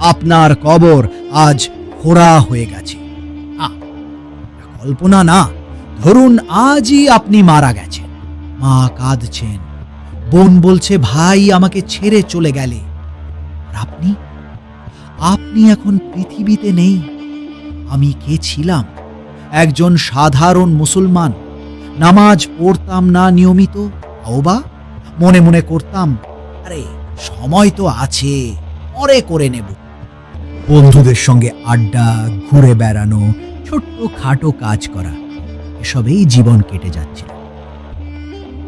আপনার কবর আজ খোড়া হয়ে গেছে। কল্পনা না। ধরুন আজই আপনি মারা গেছেন। মা কাঁদছেন। বোন বলছে, ভাই, আমাকে ছেড়ে চলে গেলে। আর আপনি? আপনি এখন পৃথিবীতে নেই। আমি কে ছিলাম? একজন সাধারণ মুসলমান। নামাজ পড়তাম না নিয়মিত। বা? মনে মনে করতাম, আরে, সময় তো আছে, পরে করে নেব। বন্ধুদের সঙ্গে আড্ডা, ঘুরে বেড়ানো, ছোট্ট খাটো কাজ করা, এসবেই জীবন কেটে যাচ্ছিল।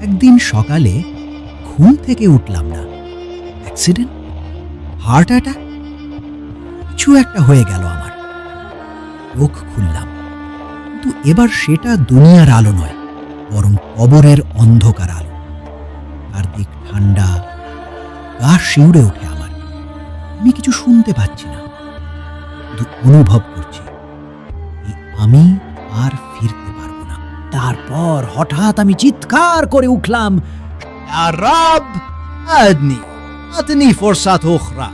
একদিন সকালে ঘুম থেকে উঠলাম না। অ্যাক্সিডেন্ট? Heart attack? কিছু একটা হয়ে গেল আমার। চোখ খুললাম, কিন্তু এবার সেটা দুনিয়ার আলো নয়, বরং কবরের অন্ধকার আলো। আর দিক ঠান্ডা, গা শিউড়ে ওঠে আমার। আমি কিছু শুনতে পাচ্ছি না। শুধু অনুভব করছি আমি আর ফিরতে পারব না। তারপর হঠাৎ আমি চিৎকার করে উঠলাম, "ইয়া আদনি আতনি ফরসাত ওখরা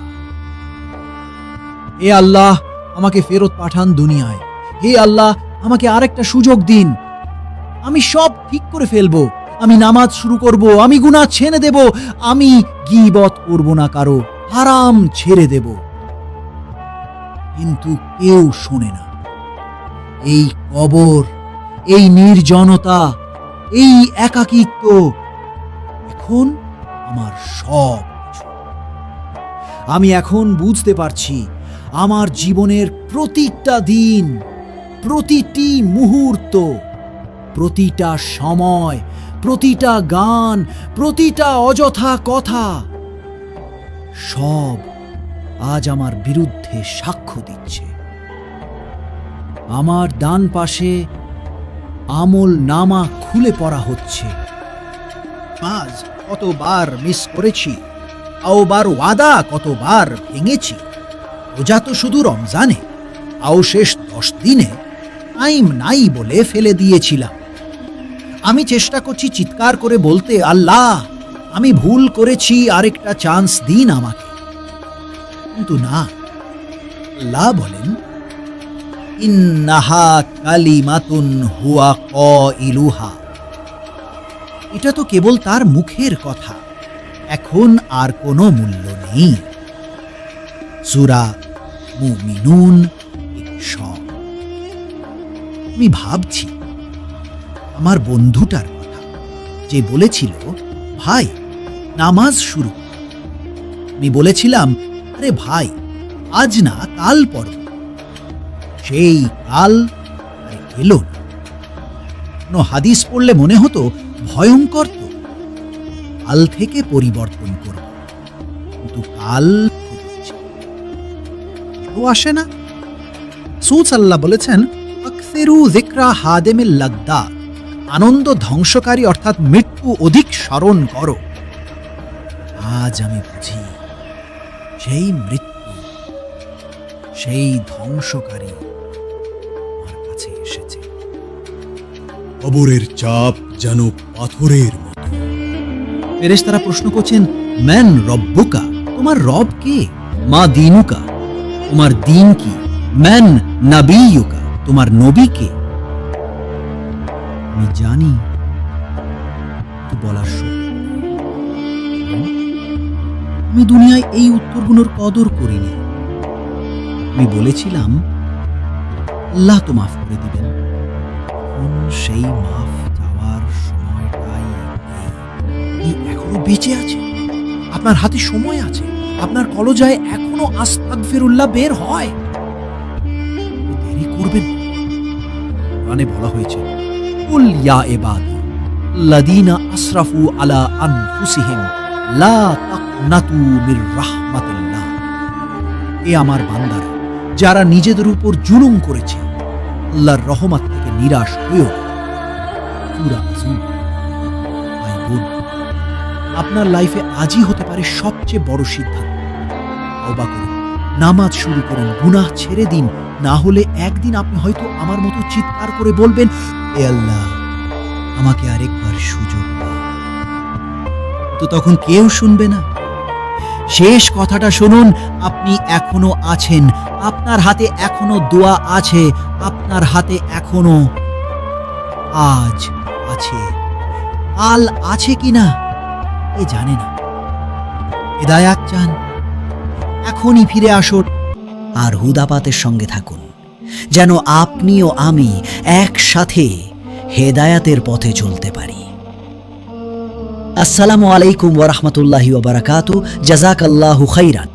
হে আল্লাহ, আমাকে ফেরত পাঠান দুনিয়ায়। হে আল্লাহ, আমাকে আরেকটা সুযোগ দিন। আমি সব ঠিক করে ফেলব, আমি নামাজ শুরু করব, আমি গুনাহ ছেড়ে দেব, আমি গীবত করব না কারও, হারাম ছেড়ে দেব। কিন্তু কেউ শোনে না। এই কবর, এই নির্জনতা, এই একাকিত্ব, এখন আমার সব আমি এখন বুঝতে পারছি আমার জীবনের প্রতিটা দিন, প্রতিটি মুহূর্ত, প্রতিটা সময়, প্রতিটা গান, প্রতিটা অযথা কথা, সব আজ আমার বিরুদ্ধে সাক্ষ্য দিচ্ছে। আমার ডান পাশে আমল নামা খুলে পড়া হচ্ছে। আজ কতবার মিস করেছি আওবার ওয়াদা কতবার ভেঙেছি, রোজা তো শুধু রমজানে আও শেষ দশ দিনে টাইম নাই বলে ফেলে দিয়েছিলাম। আমি চেষ্টা করছি চিৎকার করে বলতে, আল্লাহ, আমি ভুল করেছি, আরেকটা চান্স দিন আমাকে। কিন্তু না। আল্লাহ বলেন, ইন্নাহা কালিমাতুন হুয়া ক ইলুহা এটা তো কেবল তার মুখের কথা। এখন আর কোনো মূল্য নেই। সুরা মুমিনুন আমি ভাবছি, আমার বন্ধুটার কথা। যে বলেছিল, ভাই, নামাজ শুরু আমি বলেছিলাম আরে ভাই, আজ না কাল পড়ব। সেই কাল এলো না। কোনো হাদিস পড়লে মনে হতো ভয়ঙ্কর তো। কাল থেকে পরিবর্তন করব। কিন্তু কাল আসে না। সুদ সাল্লাহ বলেছেন, আকসেরু জিক্রা হাদেমিল লাদ্দা আনন্দ ধ্বংসকারী অর্থাৎ মৃত্যু অধিক স্মরণ করো। আজ আমি বুঝি সেই মৃত্যু সেই ধ্বংসকারী আমার কাছে এসেছে। কবরের চাপ যেন পাথরের মতো। ফেরেশতারা প্রশ্ন করছেন ম্যান রব্বুকা তোমার রব কে? মা দিনুকা তোমার দিন কি? ম্যান নাবিয়ুকা তোমার নবী কে? আমি জানি বলার শক্তি নেই। আমি দুনিয়ায় এই উত্তরগুলোর কদর করিনি। আমি বলেছিলাম, আল্লাহ তো মাফ করে দিবেন। সেই মাফ চাওয়ার সময়টাই এখনও বেঁচে আছে। আপনার হাতে সময় আছে। আপনার কলজায় এখনও আস্তাগফিরুল্লাহ বের হয়। দেরি করবেন। কোরআনে বলা হয়েছে, কুল ইয়া ইবাদি লাদিনা আসরাফু আলা আনফুসিহিম, লা এ আমার বান্দারা, যারা নিজেদের উপর জুলুম করেছে, আল্লাহর রহমত থেকে নিরাশ হয়েও আপনার লাইফে আজই হতে পারে সবচেয়ে বড় সিদ্ধান্ত। করুন, নামাজ শুরু করুন, গুনাহ ছেড়ে দিন, না হলে একদিন আপনি হয়তো আমার মতো চিৎকার করে বলবেন, এ আল্লাহ, আমাকে আরেকবার সুযোগ তো তখন কেউ শুনবে না। শেষ কথাটা শুনুন, আপনি এখনও আছেন। আপনার হাতে এখনও দোয়া আছে, আপনার হাতে এখনও আজ আছে। কাল আছে কিনা, এ জানে না। হেদায়াত চান, এখনই ফিরে আসুন। আর হুদাপাতের সঙ্গে থাকুন, যেন আপনি ও আমি একসাথে হেদায়াতের পথে চলতে পারি। আসসালামু আলাইকুম ওরহমতুল্লাহি ওবরাকাতু জাজাক আল্লাহু খাইরান